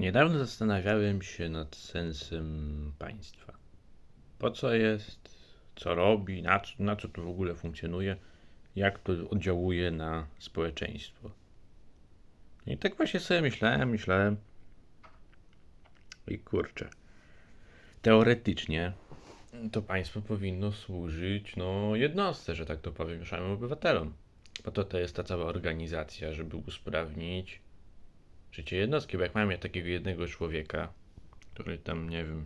Niedawno zastanawiałem się nad sensem państwa. Po co jest, co robi, na, na co to w ogóle funkcjonuje, jak to oddziałuje na społeczeństwo. I tak właśnie sobie myślałem, myślałem. I kurczę. Teoretycznie to państwo powinno służyć, no, jednostce, że tak to powiem, szarym obywatelom. Po to to jest ta cała organizacja, żeby usprawnić życie jednostki, bo jak mamy takiego jednego człowieka, który tam, nie wiem,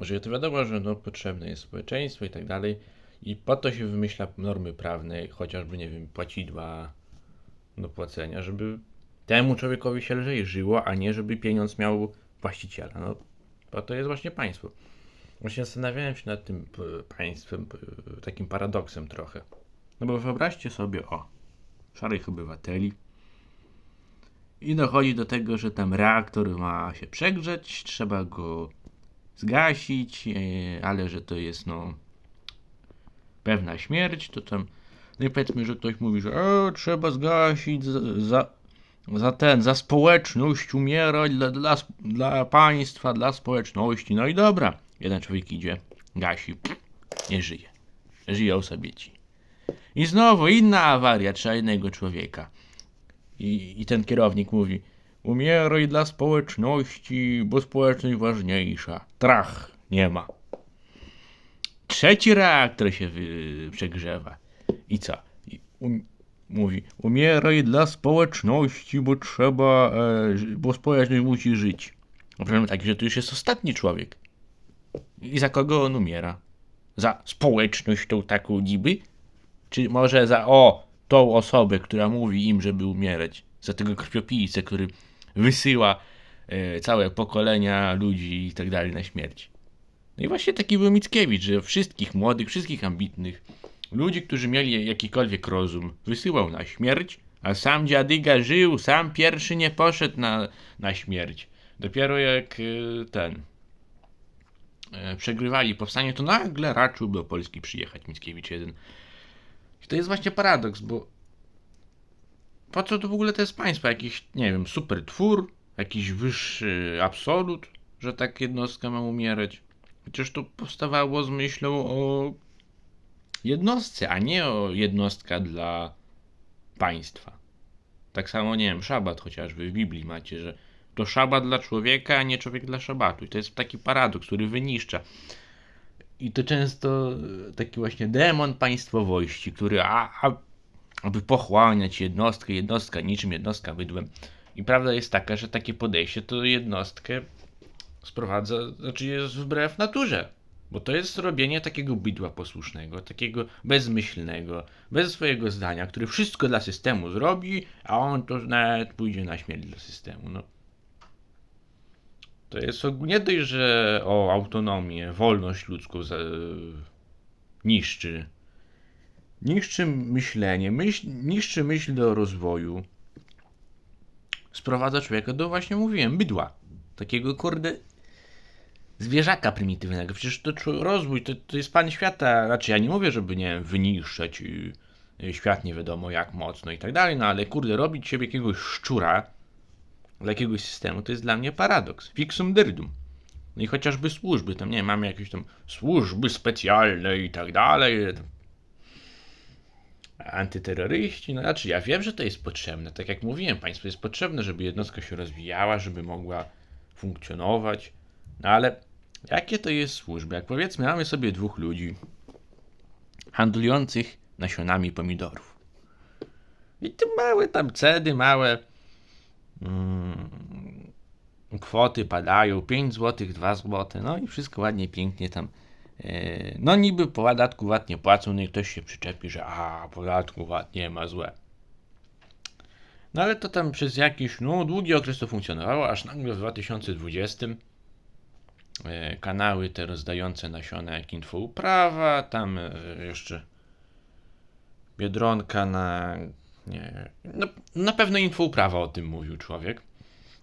żyje, to wiadomo, że no, potrzebne jest społeczeństwo i tak dalej. I po to się wymyśla normy prawne, chociażby, nie wiem, płacidła do płacenia, żeby temu człowiekowi się lżej żyło, a nie żeby pieniądz miał właściciela. No, po to jest właśnie państwo. Właśnie zastanawiałem się nad tym p- państwem, p- takim paradoksem trochę. No bo wyobraźcie sobie, o, szarych obywateli, i dochodzi do tego, że tam reaktor ma się przegrzeć, trzeba go zgasić, e, ale że to jest no pewna śmierć, to tam no i powiedzmy, że ktoś mówi, że e, trzeba zgasić za, za, ten, za społeczność umierać, dla, dla, dla państwa, dla społeczności. No i dobra, jeden człowiek idzie, gasi, nie żyje. Żyją sobie ci. I znowu inna awaria, trzeba innego człowieka. I, I ten kierownik mówi: Umieraj dla społeczności, bo społeczność ważniejsza. Trach, nie ma. Trzeci reaktor się wy, przegrzewa. I co? I um, mówi: Umieraj dla społeczności, bo trzeba, e, bo społeczność musi żyć. Problem taki, że to już jest ostatni człowiek. I za kogo on umiera? Za społeczność tą taką niby? Czy może za o tą osobę, która mówi im, żeby umierać? Za tego krwiopijcę, który wysyła e, całe pokolenia ludzi i tak dalej na śmierć. No i właśnie taki był Mickiewicz, że wszystkich młodych, wszystkich ambitnych, ludzi, którzy mieli jakikolwiek rozum, wysyłał na śmierć, a sam dziadyga żył, sam pierwszy nie poszedł na, na śmierć. Dopiero jak e, ten e, przegrywali powstanie, to nagle raczył do Polski przyjechać Mickiewicz jeden. I to jest właśnie paradoks, bo po co to w ogóle to jest państwo? Jakiś, nie wiem, super twór, jakiś wyższy absolut, że tak jednostka ma umierać. Przecież to powstawało z myślą o jednostce, a nie o jednostka dla państwa. Tak samo, nie wiem, szabat chociażby w Biblii macie, że to szabat dla człowieka, a nie człowiek dla szabatu. I to jest taki paradoks, który wyniszcza. I to często e, taki właśnie demon państwowości, który a, a, aby pochłaniać jednostkę, jednostka niczym jednostka bydłem. I prawda jest taka, że takie podejście to jednostkę sprowadza, znaczy jest wbrew naturze. Bo to jest robienie takiego bydła posłusznego, takiego bezmyślnego, bez swojego zdania, który wszystko dla systemu zrobi, a on to nawet pójdzie na śmierć dla systemu. No. To jest nie dość, że o autonomię, wolność ludzką niszczy. Niszczy myślenie, myśl, niszczy myśl do rozwoju. Sprowadza człowieka do, właśnie mówiłem, bydła. Takiego, kurde, zwierzaka prymitywnego. Przecież to rozwój to, to jest pan świata. Znaczy, ja nie mówię, żeby, nie wiem, wyniszczać y, świat nie wiadomo jak mocno i tak dalej, no ale kurde, robić siebie jakiegoś szczura, dla jakiegoś systemu, to jest dla mnie paradoks. Fixum dyrdum. No i chociażby służby, tam nie mamy jakieś tam służby specjalne i tak dalej. Antyterroryści, no znaczy ja wiem, że to jest potrzebne. Tak jak mówiłem, państwo jest potrzebne, żeby jednostka się rozwijała, żeby mogła funkcjonować. No ale jakie to jest służby? Jak powiedzmy, mamy sobie dwóch ludzi handlujących nasionami pomidorów. I te małe tam cedy, małe kwoty padają, 5 zł, 2 zł, no i wszystko ładnie, pięknie tam. e, No niby podatku VAT nie płacą, no i ktoś się przyczepi, że a, podatku VAT nie ma, złe. No ale to tam przez jakiś, no długi okres to funkcjonowało, aż nagle w 2020 e, kanały te rozdające nasiona jak Infouprawa, tam e, jeszcze Biedronka na... Nie, no, na pewno Infouprawa o tym mówił człowiek,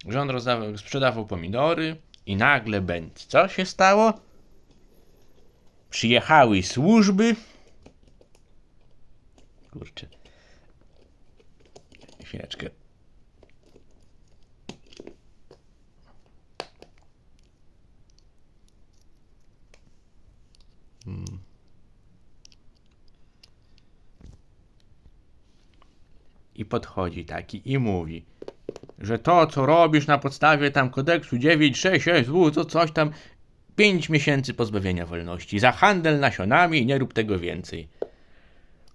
że on rozdawał, sprzedawał pomidory i nagle będ. Co się stało? Przyjechały służby. Kurczę. Chwileczkę. Hmm. I podchodzi taki i mówi: że to, co robisz na podstawie tam kodeksu 966W, to coś tam 5 miesięcy pozbawienia wolności za handel nasionami i nie rób tego więcej.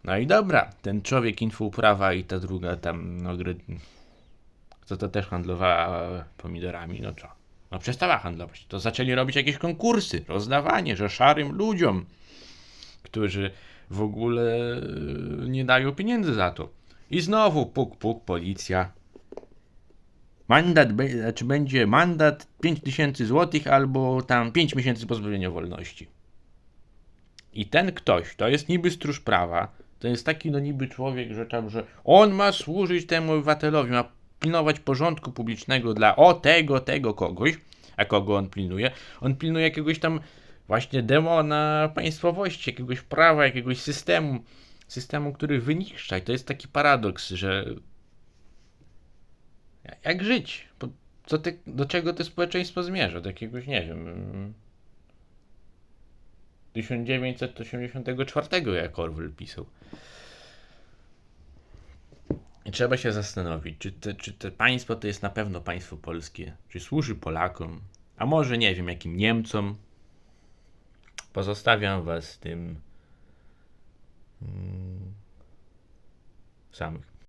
No i dobra, ten człowiek infouprawa i ta druga tam, no, co to też handlowała pomidorami, no co? No przestała handlować. To zaczęli robić jakieś konkursy, rozdawanie, że szarym ludziom, którzy w ogóle e, nie dają pieniędzy za to. I znowu puk, puk, policja. Mandat, znaczy będzie mandat 5000 zł albo tam 5 miesięcy pozbawienia wolności. I ten ktoś, to jest niby stróż prawa, to jest taki no niby człowiek, że tam, że on ma służyć temu obywatelowi, ma pilnować porządku publicznego dla o tego, tego kogoś, a kogo on pilnuje? On pilnuje jakiegoś tam właśnie demona państwowości, jakiegoś prawa, jakiegoś systemu, systemu, który wyniszcza. I to jest taki paradoks, że jak żyć? Co ty, do czego to społeczeństwo zmierza? Do jakiegoś, nie wiem, mm, 1984, jak Orwell pisał. I trzeba się zastanowić, czy te, czy państwo to jest na pewno państwo polskie, czy służy Polakom, a może nie wiem, jakim Niemcom. Pozostawiam was tym mm, samych.